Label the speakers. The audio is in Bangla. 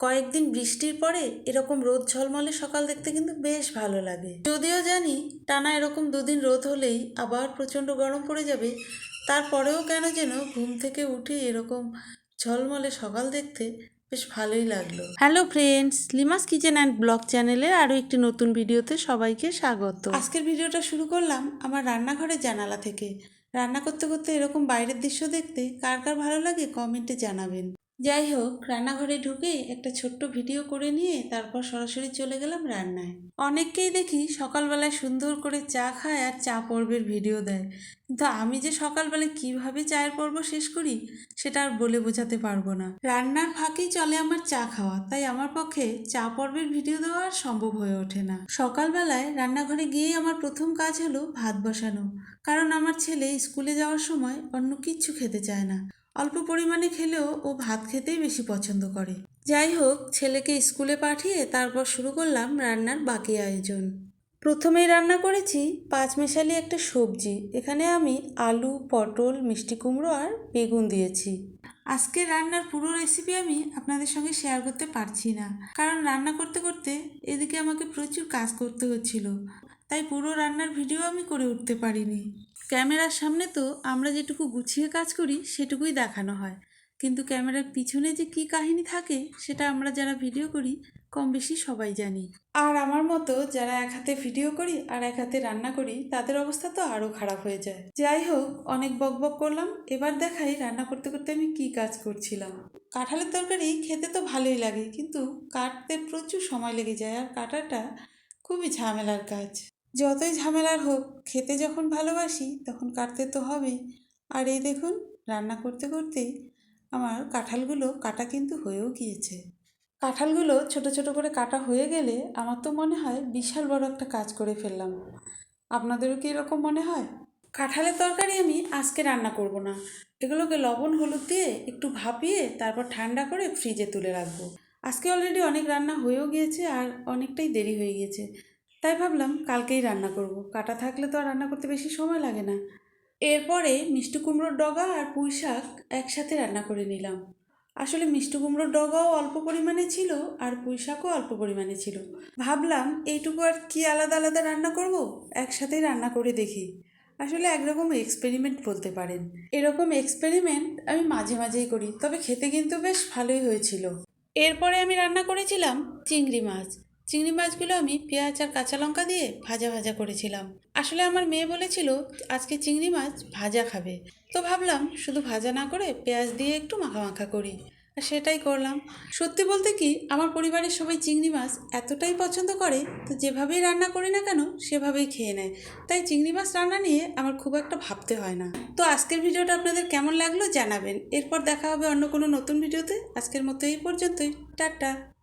Speaker 1: কয়েকদিন বৃষ্টির পরে এরকম রোদ ঝলমলে সকাল দেখতে কিন্তু বেশ ভালো লাগে। যদিও জানি টানা এরকম দুদিন রোদ হলেই আবার প্রচণ্ড গরম পড়ে যাবে, তারপরেও কেন যেন ঘুম থেকে উঠে এরকম ঝলমলে সকাল দেখতে বেশ ভালোই লাগল। Hello friends, Lima's kitchen and blog চ্যানেলের আরও একটি নতুন ভিডিওতে সবাইকে স্বাগত। আজকের ভিডিওটা শুরু করলাম আমার রান্নাঘরের জানালা থেকে। রান্না করতে করতে এরকম বাইরের দৃশ্য দেখতে কার কার ভালো লাগে কমেন্টে জানাবেন। যাই হোক রান্নাঘরে ঢুকে একটা ছোট্ট ভিডিও করে নিয়ে তারপর সরাসরি চলে গেলাম রান্নায়। অনেককেই দেখি সকালবেলায় সুন্দর করে চা খায় আর চা পর্বের ভিডিও দেয়। কিন্তু আমি যে সকালবেলায় কীভাবে চায়ের পর্ব শেষ করি, সেটা আর বলে বোঝাতে পারব না। রান্নার ফাঁকেই চলে আমার চা খাওয়া, তাই আমার পক্ষে চা পর্বের ভিডিও দেওয়া আর সম্ভব হয়ে ওঠে না। সকালবেলায় রান্নাঘরে গিয়েই আমার প্রথম কাজ হলো ভাত বসানো। কারণ আমার ছেলে স্কুলে যাওয়ার সময় অন্য কিচ্ছু খেতে চায় না। অল্প পরিমাণে খেলেও ও ভাত খেতেই বেশি পছন্দ করে। যাই হোক ছেলেকে স্কুলে পাঠিয়ে তারপর শুরু করলাম রান্নার বাকি আয়োজন। প্রথমেই রান্না করেছি পাঁচমেশালি একটা সবজি। এখানে আমি আলু, পটল, মিষ্টি কুমড়ো আর বেগুন দিয়েছি। আজকে রান্নার পুরো রেসিপি আমি আপনাদের সঙ্গে শেয়ার করতে পারছি না। কারণ রান্না করতে করতে এদিকে আমাকে প্রচুর কাজ করতে হচ্ছিল। তাই পুরো রান্নার ভিডিও আমি করে উঠতে পারিনি। ক্যামেরার সামনে তো আমরা যেটুকু গুছিয়ে কাজ করি, সেটুকুই দেখানো হয়। কিন্তু ক্যামেরার পিছনে যে কী কাহিনী থাকে, সেটা আমরা যারা ভিডিও করি, কম বেশি সবাই জানি। আর আমার মতো যারা এক হাতে ভিডিও করি আর এক হাতে রান্না করি, তাদের অবস্থা তো আরও খারাপ হয়ে যায়। যাই হোক, অনেক বকবক করলাম। এবার দেখাই রান্না করতে করতে আমি কি কাজ করছিলাম। কাঁঠালের তরকারি খেতে তো ভালোই লাগে, কিন্তু কাটতে প্রচুর সময় লেগে যায় আর কাটাটা খুবই ঝামেলার কাজ। যতই ঝামেলার হোক, খেতে যখন ভালোবাসি, তখন কাটতে তো হবেই। আর এই দেখুন, রান্না করতে করতেই আমার কাঁঠালগুলো কাটা কিন্তু হয়েও গিয়েছে। কাঁঠালগুলো ছোট ছোট করে কাটা হয়ে গেলে আমার তো মনে হয় বিশাল বড় একটা কাজ করে ফেললাম। আপনাদেরও কি এরকম মনে হয়? কাঁঠালের তরকারি আমি আজকে রান্না করব না। এগুলোকে লবণ, হলুদ দিয়ে একটু ভাপিয়ে তারপর ঠান্ডা করে ফ্রিজে তুলে রাখব। আজকে অলরেডি অনেক রান্না হয়েও গিয়েছে আর অনেকটাই দেরি হয়ে গিয়েছে। তাই ভাবলাম কালকেই রান্না করব। কাটা থাকলে তো আর রান্না করতে বেশি সময় লাগে না। এরপরে মিষ্টি কুমড়োর ডগা আর পুঁই শাক একসাথে রান্না করে নিলাম। আসলে মিষ্টি কুমড়োর ডগাও অল্প পরিমাণে ছিল আর পুঁই শাকও অল্প পরিমাণে ছিল। ভাবলাম এইটুকু আর কি আলাদা আলাদা রান্না করব? একসাথেই রান্না করে দেখি। আসলে একরকম এক্সপেরিমেন্ট বলতে পারেন। এরকম এক্সপেরিমেন্ট আমি মাঝে মাঝেই করি, তবে খেতে কিন্তু বেশ ভালোই হয়েছিল। এরপরে আমি রান্না করেছিলাম চিংড়ি মাছ। চিংড়ি মাছগুলো আমি পেঁয়াজ আর কাঁচা লঙ্কা দিয়ে ভাজা ভাজা করেছিলাম। আসলে আমার মেয়ে বলেছিল, আজকে চিংড়ি মাছ ভাজা খাবে। তো ভাবলাম, শুধু ভাজা না করে পেঁয়াজ দিয়ে একটু মাখা মাখা করি। আর সেটাই করলাম। সত্যি বলতে কি, আমার পরিবারের সবাই চিংড়ি মাছ এতটাই পছন্দ করে, তো যেভাবেই রান্না করি না কেন, সেভাবেই খেয়ে নেয়। তাই চিংড়ি মাছ রান্না নিয়ে আমার খুব একটা ভাবতে হয় না। তো আজকের ভিডিওটা আপনাদের কেমন লাগল জানাবেন। এরপর দেখা হবে অন্য কোনো নতুন ভিডিওতে। আজকের মতো এই পর্যন্তই। টাটা।